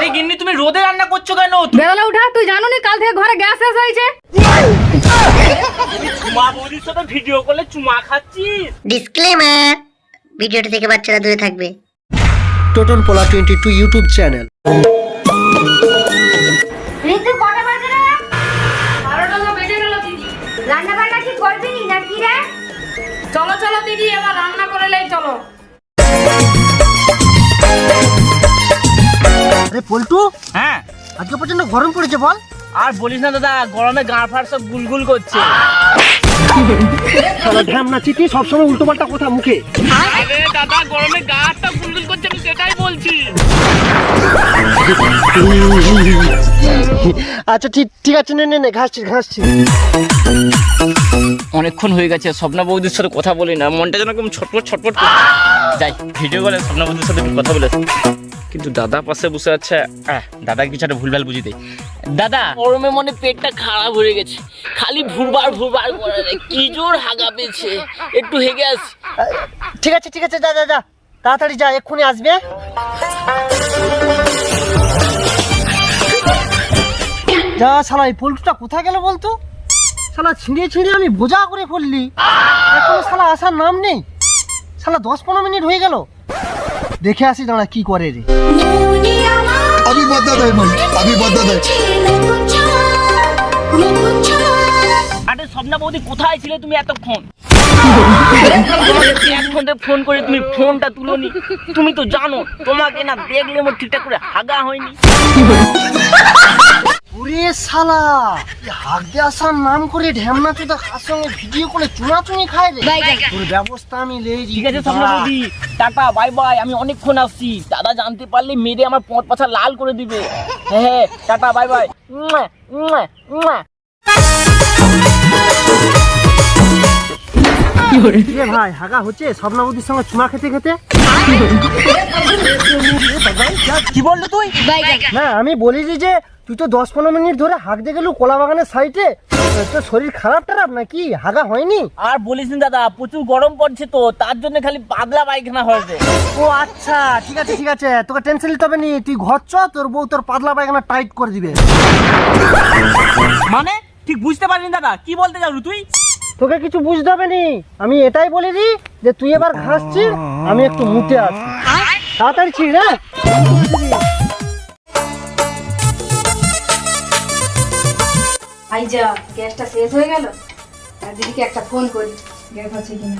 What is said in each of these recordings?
আরে গিন্নি তুমি রোদে রান্না করছ কেন? বেলা উঠা তুই জানো নি কাল থেকে ঘরে গ্যাস শেষ হয়েছে? চুমা বৌদির সাথে ভিডিও করলে চুমা খাচ্ছিস? ডিসক্লেমার ভিডিওটি থেকে বাচ্চারা দূরে থাকবে। টোটন পোলা twenty two YouTube channel Ritu কটা বাজে রে? বারোটা তো বেজে গেল দিদি। রান্না বান্না কি করবি না কি রে? চলো চলো দিদি এবার রান্না করে লাই চলো। আরে পল্টু হ্যাঁ? আজকে পর্যন্ত গরম পড়েছে বল। আর বলিস না দাদা গরমে গা সব গুলগুল করছে। ঢ্যাম না সবসময় উল্টো পাল্টা কথা মুখে। আরে দাদা গরমে গা হাতটা গুলগুল করছে আমি সেটাই বলছি। আচ্ছা ঠিক ঠিক আছে নে নে নে ঘাসছি ঘাসছি। অনেকক্ষণ হয়ে গেছে স্বপ্না বৌদির সাথে কথা বলি না। মনটা যেন কেমন ছটপট ছটপট। যাই ভিডিও করে স্বপ্না বৌদির সাথে কথা বলে আসি। কিন্তু দাদা পাশে বসে আছে দাদা কিছু একটা ভুলভাল বুঝি দেয় দাদা! গরমে মনে পেটটা খারাপ হয়ে গেছে। খালি ভুরবার ভুরবার করে কি জোর হাগা পেয়েছে। একটু হেগে আসি। ঠিক আছে ঠিক আছে যা যা যা। তাড়াতাড়ি যা এক্ষুনি আসবে। যা শালা এই পল্টুটা কোথায় গেল বলতো? শালা ছিঁড়ে ছিঁড়ে আমি বোঝা করে ফেললি। এখনও শালা আসার নাম নেই। শালা দশ পনেরো মিনিট হয়ে গেল। দেখে আসি তারা কি করে রে। আমি বদলা দেয় ভাই আমি বদলা দেয় আরে কোথায় ছিলে তুমি ফোন করে তুমি ফোনটা তুমি তো জানো তোমাকে না দেখলে আমার ঠিকঠাক করে হাগা হয়নি। ওরে শালা দিয়ে আসার নাম করে ঢ্যামনা চোদা কার সঙ্গে ভিডিও করে চুনাচুনি খায় রে? তোর ব্যবস্থা আমি লেই ঠিক আছে স্বপ্না বৌদি টাটা বাই বাই আমি অনেকক্ষণ আসছি। দাদা জানতে পারলে মেরে আমার পথ পাছা লাল করে দিবে। হ্যাঁ হ্যাঁ টাটা বাই বাই। ভাই হাগা হচ্ছে? স্বপ্নাবতীর সঙ্গে চুমা খেতে খেতে? কি বলল তুই? না আমি বলি যে তুই তো দশ পনেরো মিনিট ধরে হাঁকতে গেলু কলা বাগানের সাইডে। তোর শরীর খারাপ টারাপ নাকি? হাগা হয়নি? আর বলিস না দাদা প্রচুর গরম পড়ছে তো তার জন্য খালি পাতলা পায়খানা হয়েছে। ও আচ্ছা ঠিক আছে ঠিক আছে। তোকে টেনশন নিতে হবে নি। তুই ঘর চ তোর বউ তোর পাতলা পায়খানা টাইট করে দিবে। মানে? ঠিক বুঝতে পারিনি দাদা কি বলতে যাব তুই? তোকে কিছু বুঝতে হবে নি। আমি এটাই বলে দিই যে তুই এবার ঘাসছিস আমি একটু মুতে আসি তাড়াতাড়ি ছিড় হ্যাঁ? আই যা গ্যাসটা শেষ হয়ে গেল। আর দিদিকে একটা ফোন করি। গ্যাস আছে কিনা?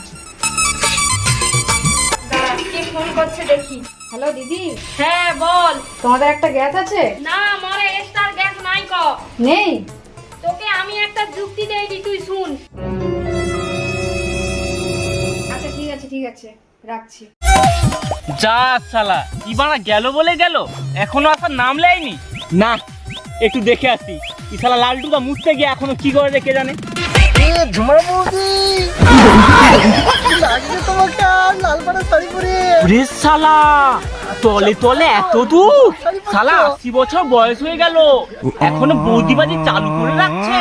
কে ফোন করছে দেখি। হ্যালো দিদি? হ্যাঁ বল। তোমাদের একটা গ্যাস আছে? না মরে এক্সট্রা গ্যাস নাই ক। নেই? তোকে আমি একটা যুক্তি দেই দি তুই শুন। আচ্ছা ঠিক আছে ঠিক আছে রাখছি। যা শালা ইবানা গেল বলে গেল এখনও আসার নাম লেয়নি না একটু দেখে আসি। লালটুদা মুছতে গিয়ে এখনও কি করে রেখে জানে? ঝুমার বৌদি! লাগছে তোমাকে আর শাড়ি পরে। রে শালা তলে তলে এত দূর? শালা আশি বছর বয়স হয়ে গেল। এখনও বৌদিবাজি চালু করে রাখছে।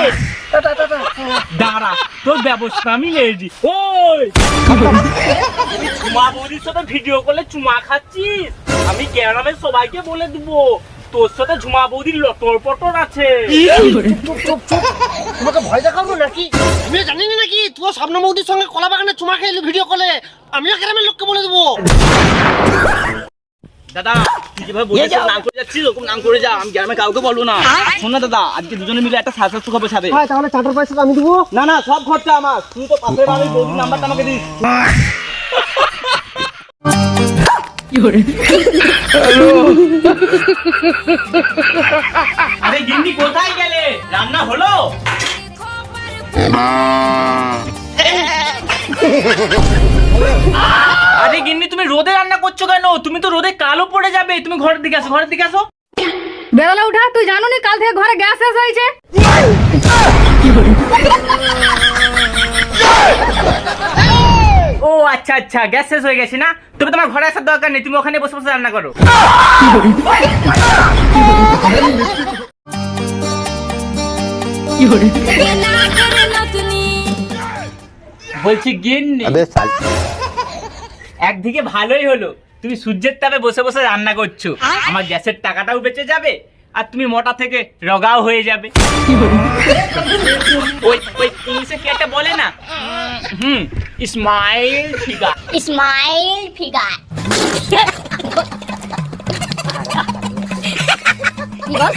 দাঁড়া তোর ব্যবস্থা আমি রেডি ওই! চুমা বৌদির সাথে ভিডিও করলে চুমা খাচ্ছিস? আমি সবাইকে বলে দিব। তোর সাথে ঝুমা বৌদির লটর পটর আছে। তোমাকে ভয় দেখাবো নাকি? আমিও জানি না নাকি? তুই স্বপ্ন বৌদির সঙ্গে কলা বাগানে চুমা খেয়ে ভিডিও কলে আমিও গ্রামের লোককে বলে দেবো। দাদা তুই যেভাবে বলছিস নাম করে যাচ্ছিস ওরকম নাম করে যা আমি গ্রামে কাউকে বলব না। শোন না দাদা আজকে দুজনে মিলে একটা সাকসেস হবে সাথে তাহলে চাটার পয়সা আমি দেবো। না না সব খরচা আমার। তুই তো পাশের বাড়ির বৌদির নাম্বারটা আমাকে দিস। আরে গিন্নি কোথায় গেলে? রান্না হলো? আরে গিন্নি তুমি রোদে রান্না করছ কেন? তুমি তো রোদে কালো পড়ে যাবে। তুমি ঘরের দিকে আসো ঘরের দিকে আসো। বেলা উঠা তুই জানো নি কাল থেকে ঘরে গ্যাস শেষ হয়েছে? ও আচ্ছা আচ্ছা গ্যাস শেষ হয়ে গেছে না? তবে তোমার ঘরে আসার দরকার নেই তুমি ওখানে বসে বসে রান্না করো। বলছি গিন্নি। একদিকে ভালোই হলো তুমি সূর্যের তাপে বসে বসে রান্না করছ। আমার গ্যাসের টাকাটাও বেঁচে যাবে আর তুমি মোটা থেকে রগাও হয়ে যাবে। ওই ওই ইংলিশে কি একটা বলে না? হুম স্মাইল ফিগা স্মাইল ফিগা কি বল?